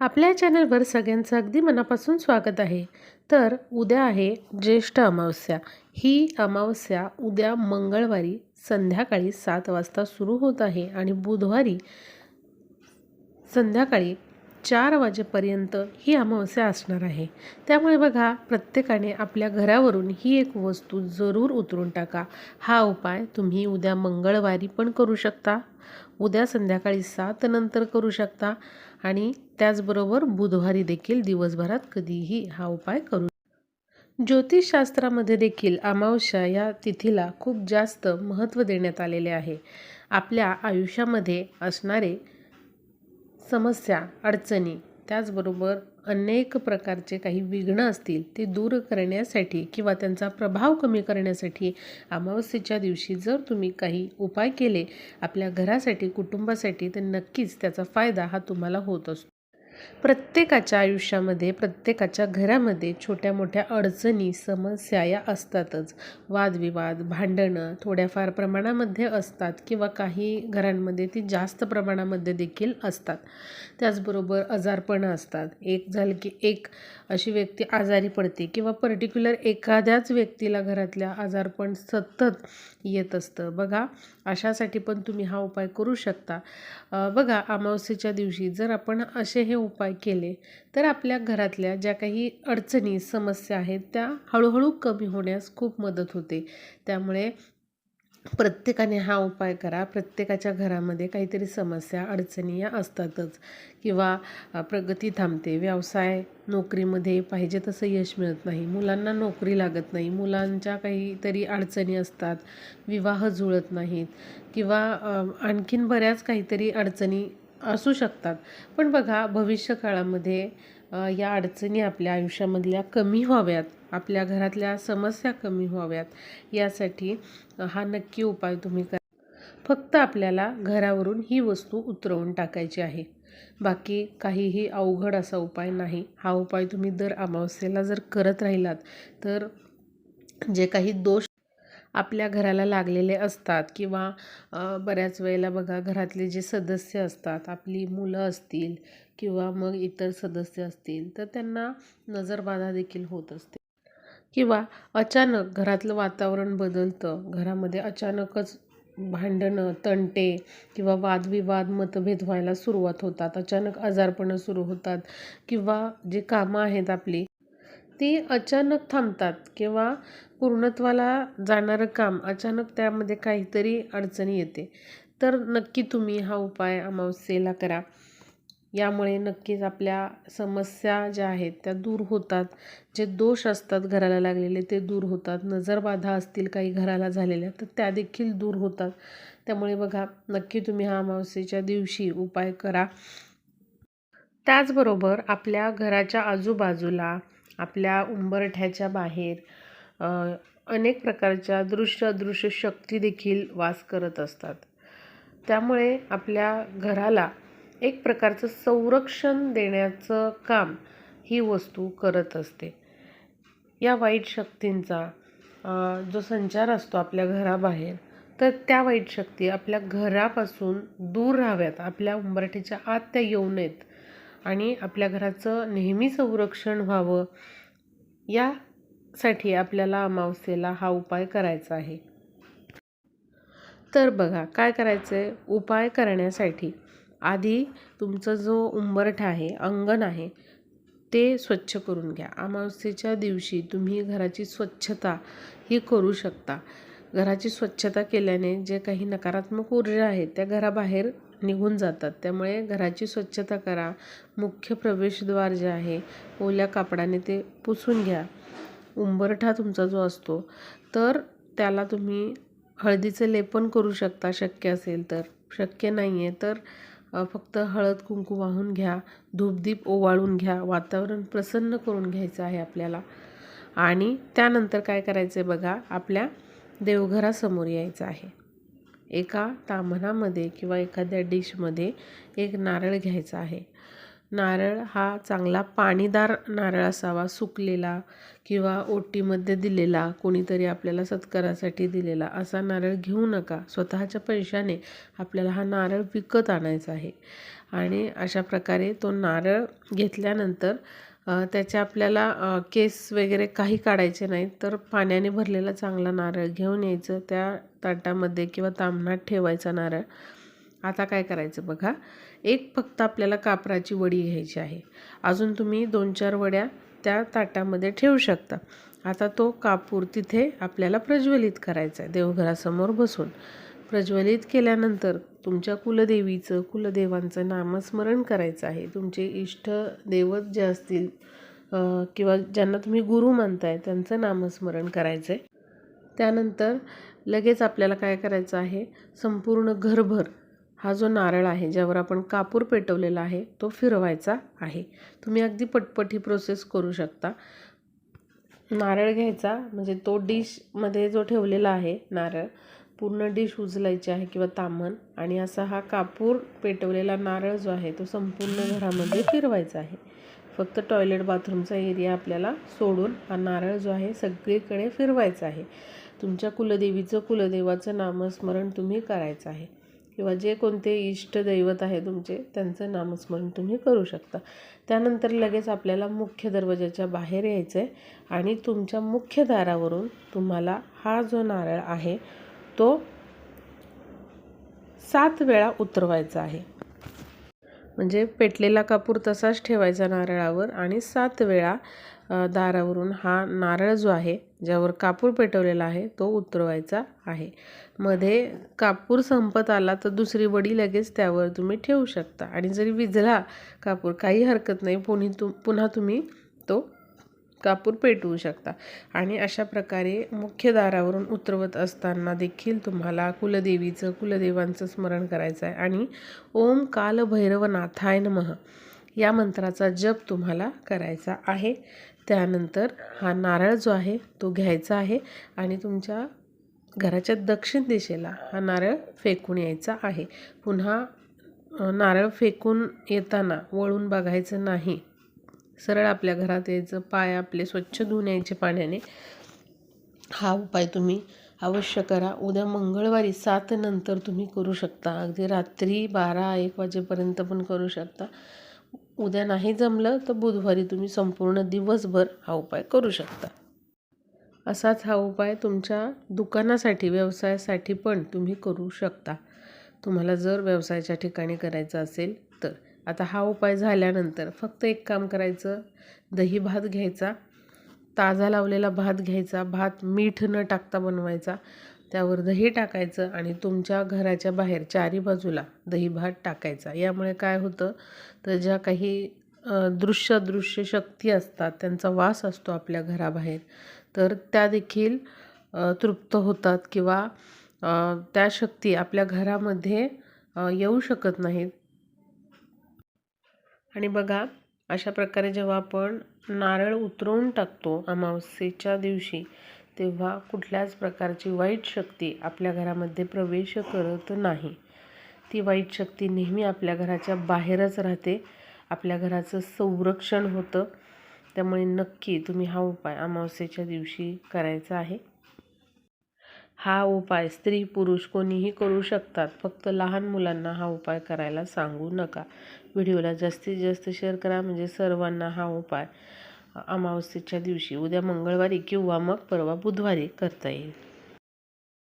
आपल्या चॅनलवर सगळ्यांचं अगदी मनापासून स्वागत आहे. तर उद्या आहे ज्येष्ठ अमावस्या. ही अमावस्या उद्या मंगळवारी संध्याकाळी सात वाजता सुरू होत आहे आणि बुधवारी संध्याकाळी चार वाजेपर्यंत ही अमावस्या असणार आहे. त्यामुळे बघा प्रत्येकाने आपल्या घरावरून ही एक वस्तू जरूर उतरून टाका. हा उपाय तुम्ही उद्या मंगळवारी पण करू शकता. उद्या संध्याकाळी सात नंतर करू शकता. आणि त्याचबरोबर बुधवारी देखील दिवसभरात कधीही हा उपाय करू ज्योतिषशास्त्रामध्ये देखील अमावस्या या तिथीला खूप जास्त महत्त्व देण्यात आलेले आहे. आपल्या आयुष्यामध्ये असणारे समस्या अडचणी त्याचबरोबर अनेक प्रकारचे काही विघ्न असतील ते दूर करण्यासाठी किंवा त्यांचा प्रभाव कमी करण्यासाठी अमावस्येच्या दिवशी जर तुम्ही काही उपाय केले आपल्या घरासाठी कुटुंबासाठी तर नक्कीच त्याचा फायदा हा तुम्हाला होत असतो. प्रत्येकाच्या आयुष्यामध्ये प्रत्येकाच्या घरामध्ये छोट्या मोठ्या अडचणी समस्या या असतातच. वादविवाद भांडणं थोड्याफार प्रमाणामध्ये असतात किंवा काही घरांमध्ये ती जास्त प्रमाणामध्ये देखील असतात. त्याचबरोबर आजारपणं असतात. एक झालं की एक अशी व्यक्ती आजारी पडते किंवा पर्टिक्युलर एखाद्याच व्यक्तीला घरातल्या आजारपण सतत येत असतं. बघा अशासाठी पण तुम्ही हा उपाय करू शकता. बघा अमावस्येच्या दिवशी जर आपण असे हे उपाय केले तर आपल्या घरातल्या ज्या काही अडचणी समस्या आहेत त्या हळूहळू कमी होण्यास खूप मदत होते. त्यामुळे प्रत्येकाने हा उपाय करा. प्रत्येकाच्या घरामध्ये काहीतरी समस्या अडचणी या असतातच. किंवा प्रगती थांबते. व्यवसाय नोकरीमध्ये पाहिजे तसं यश मिळत नाही. मुलांना नोकरी लागत नाही. मुलांच्या काहीतरी अडचणी असतात. विवाह जुळत नाहीत. किंवा आणखीन बऱ्याच काहीतरी अडचणी असू शकतात. पण बघा भविष्य काळामध्ये या अडचणी आपल्या आयुष्यामधल्या कमी व्हाव्यात. आपल्या घरातल्या समस्या कमी व्हाव्यात. यासाठी हा नक्की उपाय तुम्ही करा. फक्त आपल्याला घरावरून ही वस्तू उतरवून टाकायची आहे. बाकी काहीही अवघड असा उपाय नाही. हा उपाय तुम्ही दर अमावस्येला जर करत राहिलात तर जे काही दोष आपल्या घराला लागलेले असतात किंवा बऱ्याच वेळेला बघा घरातले जे सदस्य असतात आपली मुलं असतील किंवा मग इतर सदस्य असतील तर त्यांना नजरबाधा देखील होत असते. किंवा अचानक घरातलं वातावरण बदलतं घरामध्ये अचानकच भांडणं तंटे किंवा वादविवाद मतभेद व्हायला सुरुवात होतात अचानक आजारपणं सुरू होतात किंवा जे कामं आहेत आपली ती अचानक थांबतात किंवा पूर्णत्वाला जाणारं काम अचानक त्यामध्ये काहीतरी अडचणी येते. तर नक्की तुम्ही हा उपाय अमावस्येला करा. यामुळे नक्कीच आपल्या समस्या ज्या आहेत त्या दूर होतात. जे दोष असतात घराला लागलेले ते दूर होतात. नजरबाधा असतील काही घराला झालेल्या तर त्या देखील दूर होतात. त्यामुळे बघा नक्की तुम्ही हा अमावस्येच्या दिवशी उपाय करा. त्याचबरोबर आपल्या घराच्या आजूबाजूला आपल्या उंबरठ्याच्या बाहेर अनेक प्रकारच्या दृश्य अदृश्य शक्ती देखील वास करत असतात. त्यामुळे आपल्या घराला एक प्रकारचं संरक्षण देण्याचं काम ही वस्तू करत असते. या वाईट शक्तींचा जो संचार असतो आपल्या घराबाहेर तर त्या वाईट शक्ती आपल्या घरापासून दूर राहाव्यात आपल्या उंबरठीच्या आत त्या येऊ नयेत. आणि आपल्या घराचं नेहमी संरक्षण व्हावं यासाठी आपल्याला अमावस्येला हा उपाय करायचा आहे. तर बघा काय करायचं आहे उपाय करण्यासाठी आधी तुमचं जो उंबरठा आहे अंगण आहे ते स्वच्छ करून घ्या. अमावस्येच्या दिवशी तुम्ही घराची स्वच्छता ही करू शकता. घराची स्वच्छता केल्याने जे काही नकारात्मक ऊर्जा आहेत त्या घराबाहेर निघून जातात. त्यामुळे घराची स्वच्छता करा. मुख्य प्रवेशद्वार जे आहे ओल्या कापडाने ते पुसून घ्या. उंबरठा तुमचा जो असतो तर त्याला तुम्ही हळदीचं लेपन करू शकता शक्य असेल तर. शक्य नाही आहे तर फक्त हळद कुंकू वाहून घ्या. धूपदीप ओवाळून घ्या. वातावरण प्रसन्न करून घ्यायचं आहे आपल्याला. आणि त्यानंतर काय करायचं आहे बघा आपल्या देवघरासमोर यायचं आहे. एका ताम्हणामध्ये किंवा एखाद्या डिशमध्ये एक नारळ घ्यायचा आहे. नारळ हा चांगला पाणीदार नारळ असावा सुकलेला किंवा ओटीमध्ये दिलेला कोणीतरी आपल्याला सत्कारासाठी दिलेला असा नारळ घेऊ नका. स्वतःच्या पैशाने आपल्याला हा नारळ विकत आणायचा आहे. आणि अशा प्रकारे तो नारळ घेतल्यानंतर त्याचे आपल्याला केस वगैरे काही काढायचे नाहीत तर पाण्याने भरलेला चांगला नारळ घेऊन यायचं त्या ताटामध्ये किंवा तामणात ठेवायचा नारळ. आता काय करायचं बघा एक फक्त आपल्याला कापराची वडी घ्यायची आहे. अजून तुम्ही दोन चार वड्या त्या ताटामध्ये ठेवू शकता. आता तो कापूर तिथे आपल्याला प्रज्वलित करायचा आहे देवघरासमोर बसून. प्रज्वलित केल्यानंतर तुमच्या कुलदेवीचं कुलदेवांचं नामस्मरण करायचं आहे. तुमचे इष्ट दैवत जे असतील किंवा ज्यांना तुम्ही गुरु मानताय त्यांचं नामस्मरण करायचं आहे त्यानंतर लगेच आपल्याला काय करायचं आहे? संपूर्ण घरभर हा जो नारळ आहे ज्यावर आपण कापूर पेटवलेला आहे तो फिरवायचा आहे. तुम्ही अगदी पटपट ही प्रोसेस करू शकता. नारळ घ्यायचा म्हणजे तो डिशमध्ये जो ठेवलेला आहे नारळ पूर्ण डिश उचलायची आहे किंवा तामण आणि असा हा कापूर पेटवलेला नारळ जो आहे तो संपूर्ण घरामध्ये फिरवायचा आहे. फक्त टॉयलेट बाथरूमचा एरिया आपल्याला सोडून हा नारळ जो आहे सगळीकडे फिरवायचा आहे. तुमच्या कुलदेवीचं कुलदेवाचं नामस्मरण तुम्ही करायचं आहे. किंवा जे कोणते इष्ट दैवत आहे तुमचे त्यांचं नामस्मरण तुम्ही करू शकता. त्यानंतर लगेच आपल्याला मुख्य दरवाजाच्या बाहेर यायचं आहे आणि तुमच्या मुख्य दारावरून तुम्हाला हा जो नारळ आहे तो सात वेळा उतरवायचा आहे. म्हणजे पेटलेला कापूर तसाच ठेवायचा नारळावर आणि सात वेळा दारावरून हा नारळ जो आहे ज्यावर कापूर पेटवलेला आहे तो उतरवायचा आहे. मध्ये कापूर संपत आला तर दुसरी वडी लगेच त्यावर तुम्ही ठेवू शकता. आणि जरी विझला कापूर काही हरकत नाही पुन्हा तुम पुन्हा तुम्ही तो कापूर पेटवू शकता. आणि अशा प्रकारे मुख्य दारावरून उतरवत असताना देखील तुम्हाला कुलदेवीचं कुलदेवांचं स्मरण करायचं आहे. आणि ओम कालभैरवनाथाय नमः या मंत्राचा जप तुम्हाला करायचा आहे. त्यानंतर हा नारळ जो आहे तो घ्यायचा आहे. आणि तुमच्या घराच्या दक्षिण दिशेला हा नारळ फेकून यायचा आहे. पुन्हा नारळ फेकून येताना वळून बघायचं नाही. सरळ आपल्या घरात यायचं पाय आपले स्वच्छ धुवून यायचे पाण्याने. हा उपाय तुम्ही अवश्य करा. उद्या मंगळवारी सात नंतर तुम्ही करू शकता. अगदी रात्री बारा एक वाजेपर्यंत पण करू शकता. उद्या नाही जमलं तर बुधवारी तुम्ही संपूर्ण दिवसभर हा उपाय करू शकता. असाच हा उपाय तुमच्या दुकानासाठी व्यवसायासाठी पण तुम्ही करू शकता. तुम्हाला जर व्यवसायाच्या ठिकाणी करायचं असेल आता हा उपाय झाल्यानंतर फक्त एक काम करायचं. दही भात घ्यायचा ताजा लावलेला भात घ्यायचा भात मीठ न टाकता बनवायचा. त्यावर दही टाकायचं आणि तुमच्या घराच्या बाहेर चारी बाजूला दही भात टाकायचा. यामुळे काय होतं? तर ज्या काही दृश्य दृश्य शक्ती असतात त्यांचा वास असतो आपल्या घराबाहेर. तर त्या देखील तृप्त होतात किंवा त्या शक्ती आपल्या घरामध्ये येऊ शकत नाहीत. आणि बघा अशा प्रकारे जेव्हा आपण नारळ उतरवून टाकतो अमावस्येच्या दिवशी तेव्हा कुठल्याच प्रकारची वाईट शक्ती आपल्या घरामध्ये प्रवेश करत नाही. ती वाईट शक्ती नेहमी आपल्या घराच्या बाहेरच राहते आपल्या घराचं संरक्षण होतं. त्यामुळे नक्की तुम्ही हा उपाय अमावस्येच्या दिवशी करायचा आहे. हा उपाय स्त्री पुरुष कोणीही करू शकतात. फक्त लहान मुलांना हा उपाय करायला सांगू नका. व्हिडिओला जास्तीत जास्त शेअर करा म्हणजे सर्वांना हा उपाय अमावस्येच्या दिवशी उद्या मंगळवारी किंवा मग परवा बुधवारी करता येईल.